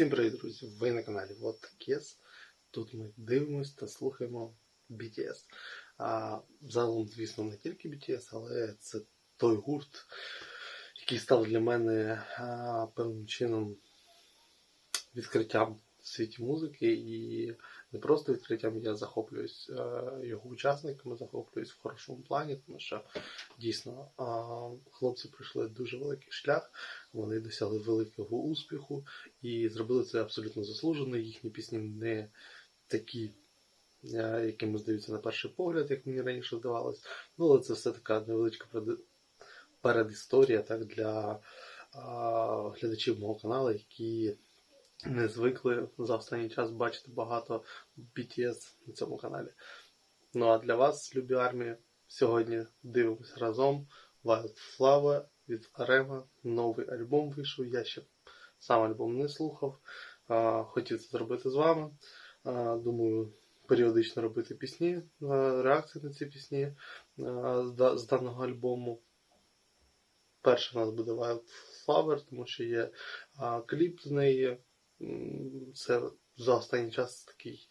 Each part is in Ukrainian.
Всім привіт, друзі! Ви на каналі Кес. Тут ми дивимося та слухаємо BTS. А, загалом, звісно, не тільки BTS, але це той гурт, який став для мене а, певним чином відкриттям в світі музики. І не просто відкриттям, я захоплююсь його учасниками, захоплююсь в хорошому плані, тому що дійсно хлопці пройшли дуже великий шлях, вони досягли великого успіху і зробили це абсолютно заслужено. Їхні пісні не такі, е, якими здаються на перший погляд, як мені раніше здавалось. Ну, але це все така невеличка перед- передісторія так, для а, глядачів мого каналу, які не звикли за останній час бачити багато BTS на цьому каналі. Ну а для вас, любі армії, сьогодні дивимося разом Wildflower від Арема. Новий альбом вийшов. Я ще сам альбом не слухав. Хотів це зробити з вами. Думаю, періодично робити пісні, реакції на ці пісні з даного альбому. Перший у нас буде Wildflower, тому що є кліп з неї. Це за останній час такий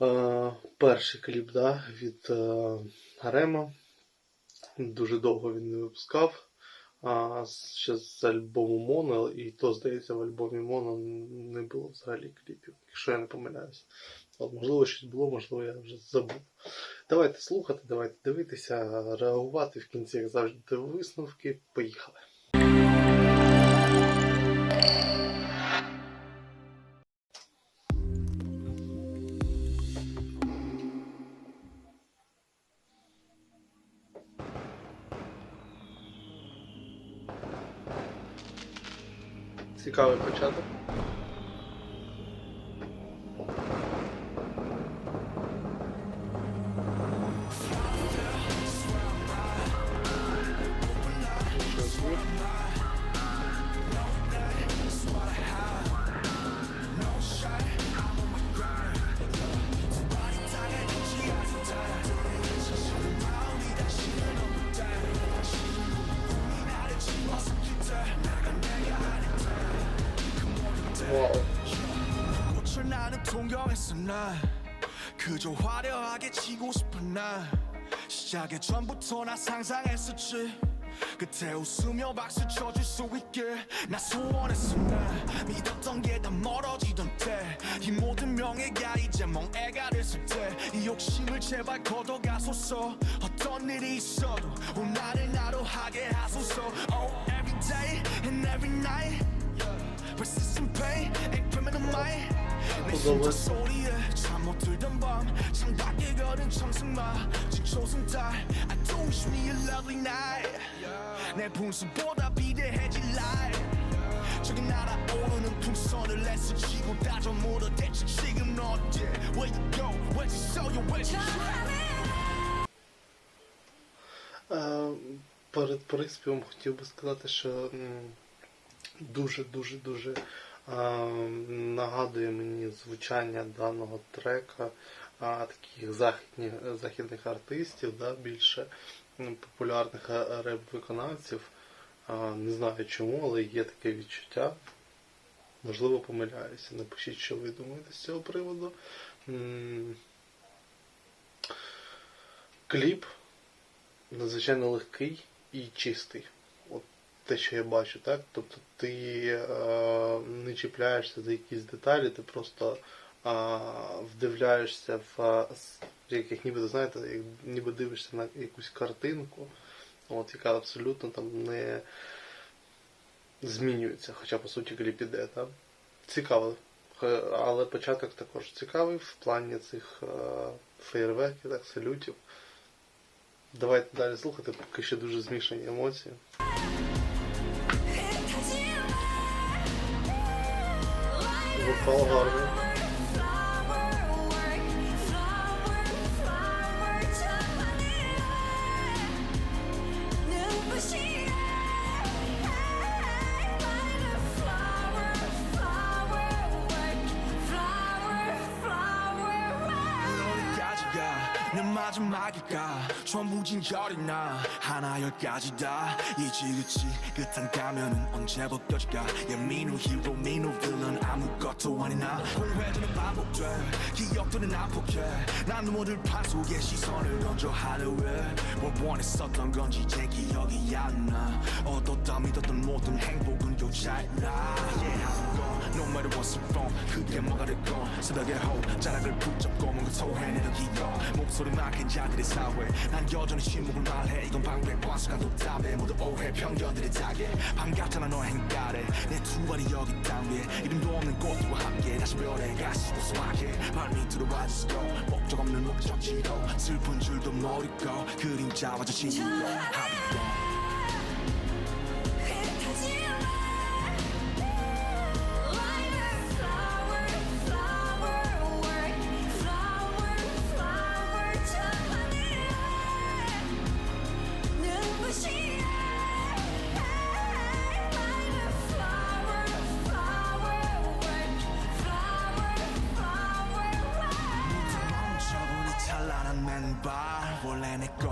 е, перший кліп да, від е, Гарема. Дуже довго він не випускав. А ще з альбому Моно, і то, здається, в альбомі Моно не було взагалі кліпів, якщо я не помиляюсь. От, можливо, щось було, можливо, я вже забув. Давайте слухати, давайте дивитися, реагувати в кінці, як завжди, висновки. Поїхали. Цікавий початок. 동경했어 난 그저 화려하게 지고 싶은 난 시작의 전부터 나 상상했었지. 끝에 웃으며 박수 쳐줄 수 있게 나 소원했어 난 믿었던 게 다 멀어지던 때. 이 모든 명예가 이제 멍해가 됐을 때. 이 욕심을 제발 걷어가소서. 어떤 일이 있어도 오 나를 나로 하게 하소서. Oh every day and every night. Persistent pain and criminal mind 내 심장 소리에 잠 못 들던 밤 창밖에 걸은 청승마 지초승 달 I do wish me a lovely night 내 분수보다 비대해질 life 저기 날아오르는 풍선을 애쓰지고 다져 물어 대체 지금 너 어때 Where you go Where'd you show you Where'd you Е, Перед приспівом хотів би сказати, що м, дуже-дуже-дуже е, нагадує мені звучання даного трека таких західних, західних артистів, да, більше популярних е, реп-виконавців. Не знаю чому, але є таке відчуття. Можливо, помиляюся. Напишіть, що ви думаєте з цього приводу. Кліп надзвичайно легкий і чистий. Те, що я бачу, так? Тобто ти е, не чіпляєшся за якісь деталі, ти просто е, вдивляєшся в е, с- як, як ніби знаєте, як ніби дивишся на якусь картинку, от, яка абсолютно там не змінюється, хоча по суті кліп іде, так? Цікаво. Е, Але початок також цікавий в плані цих е, феєрверків, так, салютів. Давайте далі слухати, поки ще дуже змішані емоції. Вокал гарний. 어 마지막일까? 전부 진절이 나 하나 열까지 다. 이지그치? 끝한 가면은 언제 벗겨질까? yeah me no hero me no villain I'm 것도 아니나. 공회전은 반복돼. 기억들은 아프게 난 눈물을 판 속에 시선을 던져 하루에. 뭘 원했었던 건지 제 기억이 안나. 얻었다 믿었던 모든 행복은 교차나. yeah, No matter what's wrong 그게 뭐가 됐건 새벽에 호 자락을 붙잡고 뭔가 토해내는 기억 목소리 막힌 자들의 사회. 난 여전히 침묵을 말해. 이건 방백과수가 독답해 모두 오해 편견들의 타겟 반갑잖아 너의 행가래. 내 두 발이 여기 땅 위에. 이름도 없는 꽃과 함께 다시 별에 가시고 소확해. 발 밑으로 와주시고 목적 없는 목적지도. 슬픈 줄도 모르고 그림자와 저 친구로 합의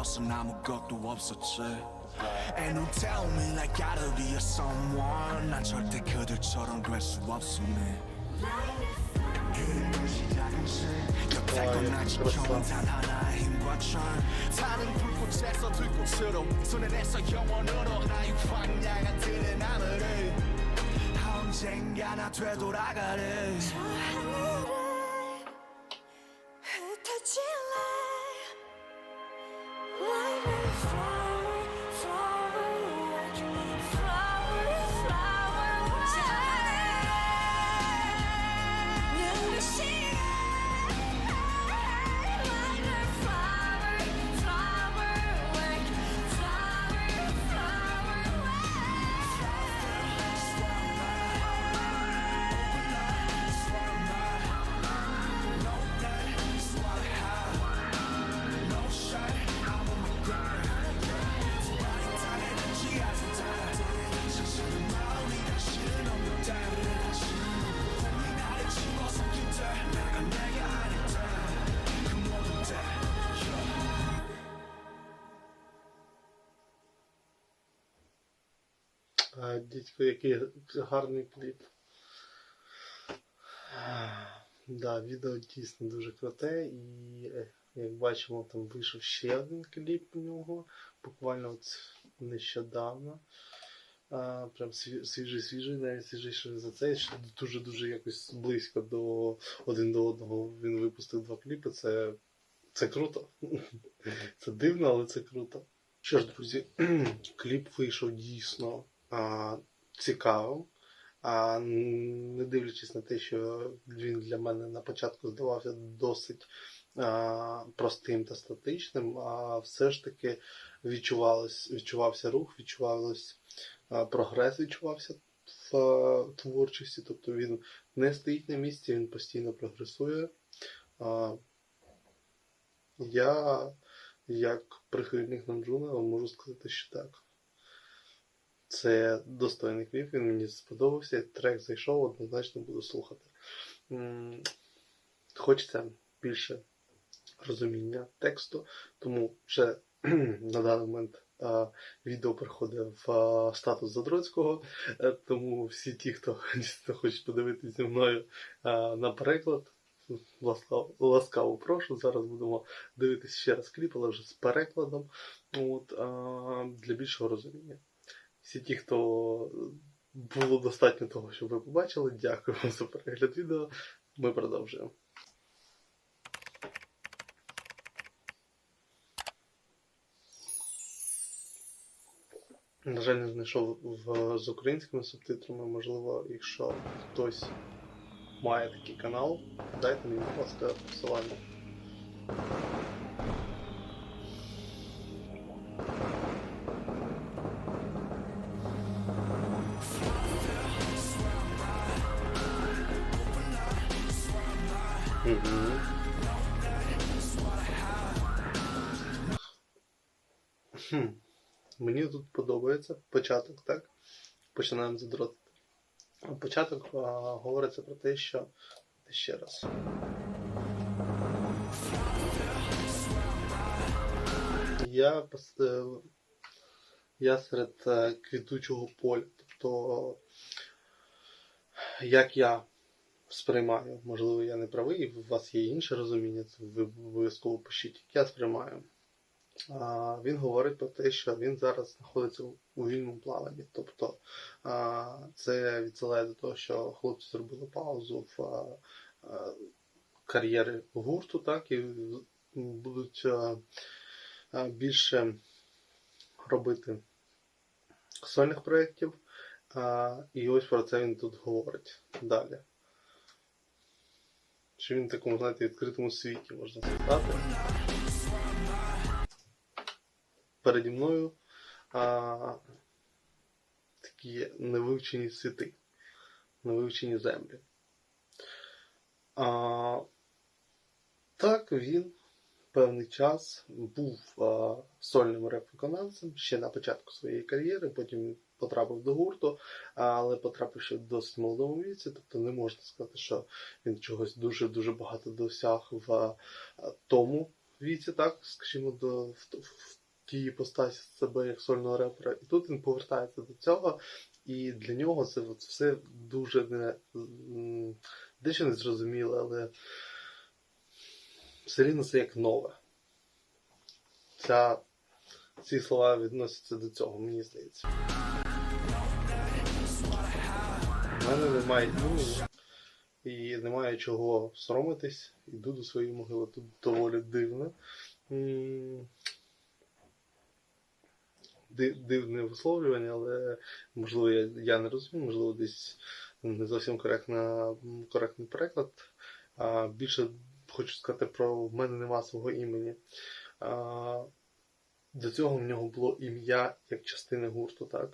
것은 아무것도 없었지 And you tell me like gotta be a someone. 난 절대 그들처럼 될 수 없음네. 그림을 시작은 곁에 나 지켜온 단 하나의 힘과 철 타는 불꽃에서 들꽃으로 손에 내서 영원으로 나의 황량한 들의 나무를 언젠가 나 되돌아가래 А, дідько, який гарний кліп. Да, відео дійсно дуже круте, і е, як бачимо, там вийшов ще один кліп у нього, буквально от нещодавно. А, прям свіжий, свіжий, навіть свіжіший за цей, дуже-дуже якось близько до один до одного він випустив два кліпи. Це, це круто. Це дивно, але це круто. Що ж, друзі, кліп вийшов дійсно а, цікавим. А не дивлячись на те, що він для мене на початку здавався досить а, простим та статичним, а все ж таки відчувалось, відчувався рух, відчувалось а, прогрес, відчувався в а, творчості. Тобто він не стоїть на місці, він постійно прогресує. А, я, як прихильник Намджуна, можу сказати, що так. Це достойний кліп, він мені сподобався. Трек зайшов, однозначно буду слухати. Хочеться більше розуміння тексту, тому вже на даний момент відео приходить в статус Задроцького. Е, Тому всі ті, хто дійсно хоче подивитися зі мною на переклад, ласкаво, ласкаво прошу. Зараз будемо дивитися ще раз кліп, але вже з перекладом. От, для більшого розуміння всі ті, хто було достатньо того, щоб ви побачили, дякую вам за перегляд відео. Ми продовжуємо. На жаль, не знайшов в, з українськими субтитрами. Можливо, якщо хтось має такий канал, дайте мені, ласка, посилання. Хм. Мені тут подобається початок, так? Починаємо задротити. Початок а, говориться про те, що ще раз. Я, е, я серед е, квітучого поля. Тобто, як я сприймаю. Можливо, я не правий, і у вас є інше розуміння, це ви обов'язково пишіть, як я сприймаю. А, він говорить про те, що він зараз знаходиться у вільному плаванні. Тобто а, це відсилає до того, що хлопці зробили паузу в а, а, кар'єрі гурту, так, і будуть а, а, більше робити сольних проєктів. А, і ось про це він тут говорить далі. Що він в такому, знаєте, відкритому світі, можна сказати. Переді мною а, такі невивчені світи, невивчені землі. А, так, він певний час був а, сольним реп-виконавцем ще на початку своєї кар'єри, потім потрапив до гурту, але потрапив ще в досить молодому віці, тобто не можна сказати, що він чогось дуже-дуже багато досяг в тому віці, так, скажімо, до, в, в тій постасі себе як сольного репера. І тут він повертається до цього, і для нього це от все дуже не дещо не зрозуміло, але все рівно це як нове. Ця, ці слова відносяться до цього, мені здається. Мене немає і немає чого соромитись. Іду до своєї могили. Тут доволі дивно. Дивне висловлювання, але можливо я не розумію, можливо, десь не зовсім коректна, коректний переклад. А, більше хочу сказати про в мене нема свого імені. А, до цього в нього було ім'я як частини гурту, так?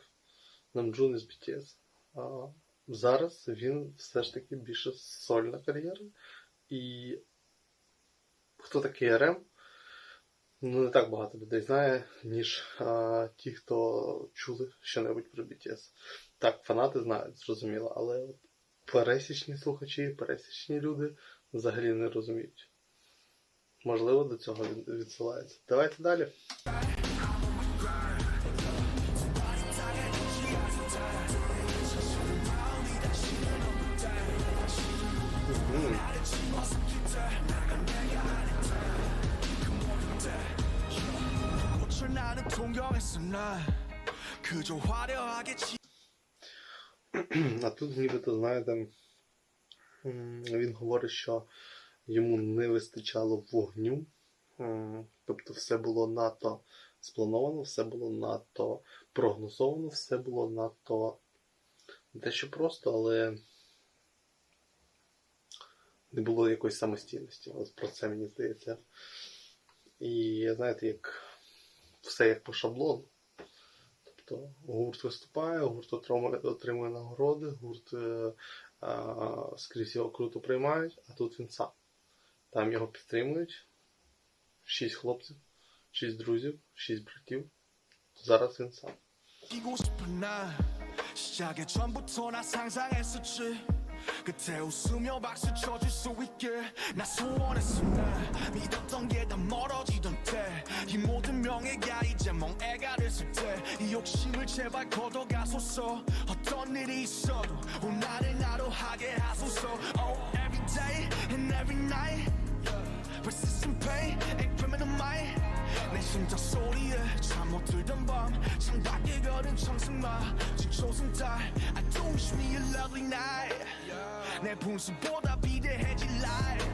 Намджун із BTS. А, зараз він все ж таки більше сольна кар'єра. І хто такий РМ? Ну, не так багато людей знає, ніж а, ті, хто чули що-небудь про BTS. Так, фанати знають, зрозуміло, але от пересічні слухачі, пересічні люди взагалі не розуміють. Можливо, до цього він відсилається. Давайте далі. А тут, нібито, знаєте, він говорить, що йому не вистачало вогню. Тобто все було надто сплановано, все було надто прогнозовано, все було надто дещо просто, але не було якоїсь самостійності. Ось про це мені здається. І знаєте, як все як по шаблону. Тобто гурт виступає, гурт отримує, нагороди, гурт е, а, скрізь його круто приймають, а тут він сам. Там його підтримують. Шість хлопців, шість друзів, шість братів. Зараз він сам. 끝에 웃으며 박수 쳐줄 수 있게 나 소원했어 날 믿었던 게 다 멀어지던 때이 모든 명예가 이제 멍해가 됐을 때 이 욕심을 제발 걷어가소서. 어떤 일이 있어도 오늘을 나로 하게 하소서. Oh every day and every night. Persistent pain and criminal mind 내 심장 소리에 잠 못 들던 밤. 창밖에 걸은 청승마. 지초승 달 I do wish me a lovely night 내 분수보다 비대해질 life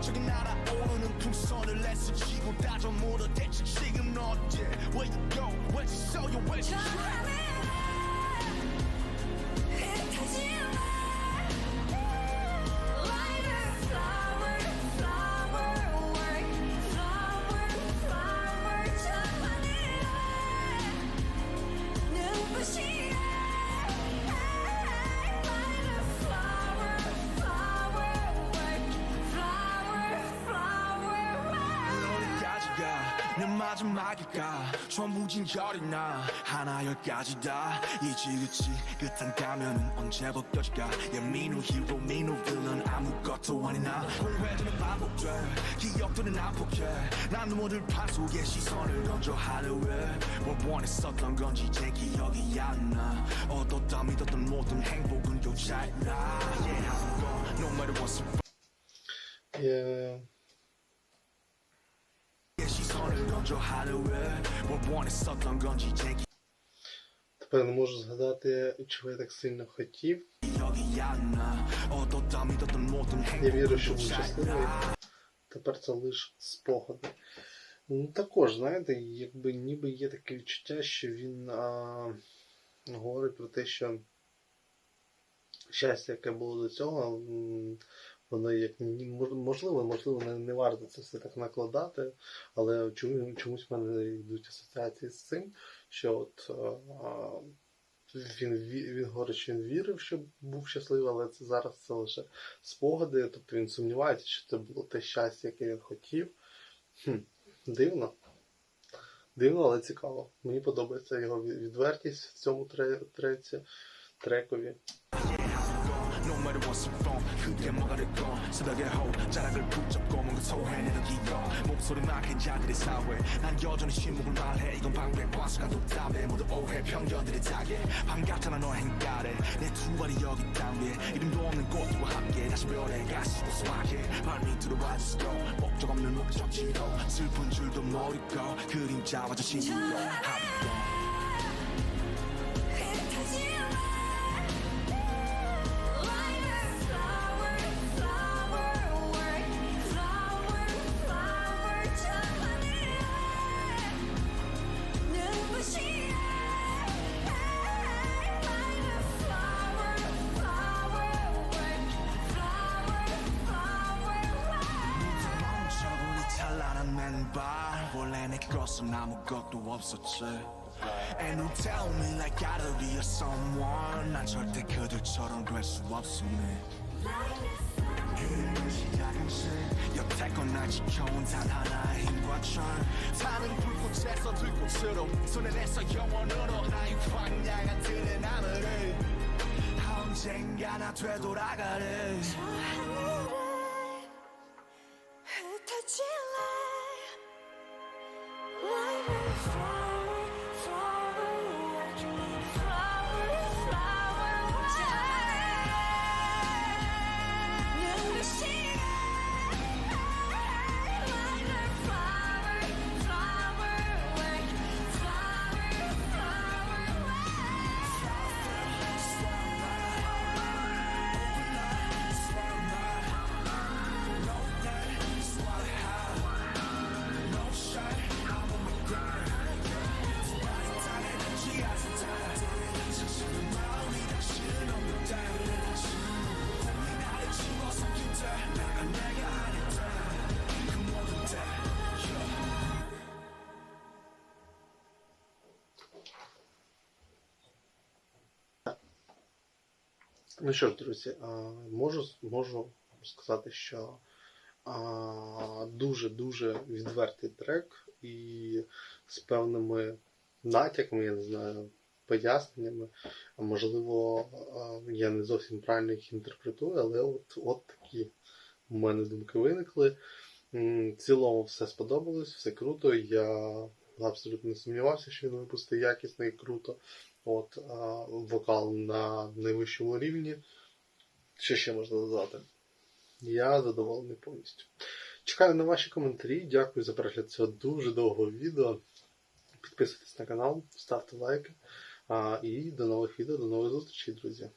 저기 날아오르는 풍선을 애써 쥐고 다져 물어 대체 지금 너 어때 Where you go where'd you so you where'd you 어 마지막일까 전부 진절이 나 하나 열까지 다. 이지그치 끝한 가면은 언제 벗겨질까? 야 민우 히로 민우 빌런 아무것도 아니나. 공회전은 반복돼 기억들은 아폭해. 난 눈물을 판 속에 시선을 던져 하루에. 뭘 원했었던 건지 제 기억이 안나. 얻었다 믿었던 모든 행복은 교차했나 yeah, 너 Е, 시선을 던 Тепер не можу згадати, чого я так сильно хотів. Я вірю, що був щасливий. Тепер це лише спогади. Ну також, знаєте, якби ніби є таке відчуття, що він а, говорить про те, що щастя, яке було до цього, воно як можливо, можливо, не, не варто це все так накладати, але чому, чомусь в мене йдуть асоціації з цим, що от а, він, ві- він говорить, що він вірив, що був щасливий, але це зараз це лише спогади, тобто він сумнівається, що це було те щастя, яке він хотів. Хм, дивно. Дивно, але цікаво. Мені подобається його відвертість в цьому тре- треці, трекові. What's wrong 그게 뭐가 됐건 새벽의 호자락을 붙잡고 뭔가 소해내는 기억 목소리 막힌 자들의 사회. 난 여전히 침묵을 말해. 이건 방백과수가 독담해. 모두 오해 편견들의 자게 반갑잖아 너 행가래. 내 두 발이 여기 땅 위에. 이름도 없는 꽃과 함께 다시 별에 가시고 소확해. 발 밑으로 와주시고 목적 없는 목적지로 슬픈 줄도 모르고 그림자와 자신이로 하루 것은 아무것도 없었지 And you tell me like I gotta be a someone. 난 절대 그들처럼 될 수 없음에. 그 시작은 시 여태껏 날 지켜온 단 하나의 힘과 철 타는 불꽃에서 들꽃으로 손에 내서 영원으로 나의 광야가 드는 하늘을. 언젠가 나 되돌아가래 Ну що ж, друзі, можу, можу сказати, що дуже-дуже відвертий трек і з певними натяками, я не знаю, поясненнями. Можливо, я не зовсім правильно їх інтерпретую, але от, от такі у мене думки виникли. В цілому все сподобалось, все круто. Я абсолютно не сумнівався, що він випустить якісно і круто. От, вокал на найвищому рівні. Що ще можна додати? Я задоволений повністю. Чекаю на ваші коментарі. Дякую за перегляд цього дуже довгого відео. Підписуйтесь на канал, ставте лайки. І до нових відео, до нових зустрічей, друзі.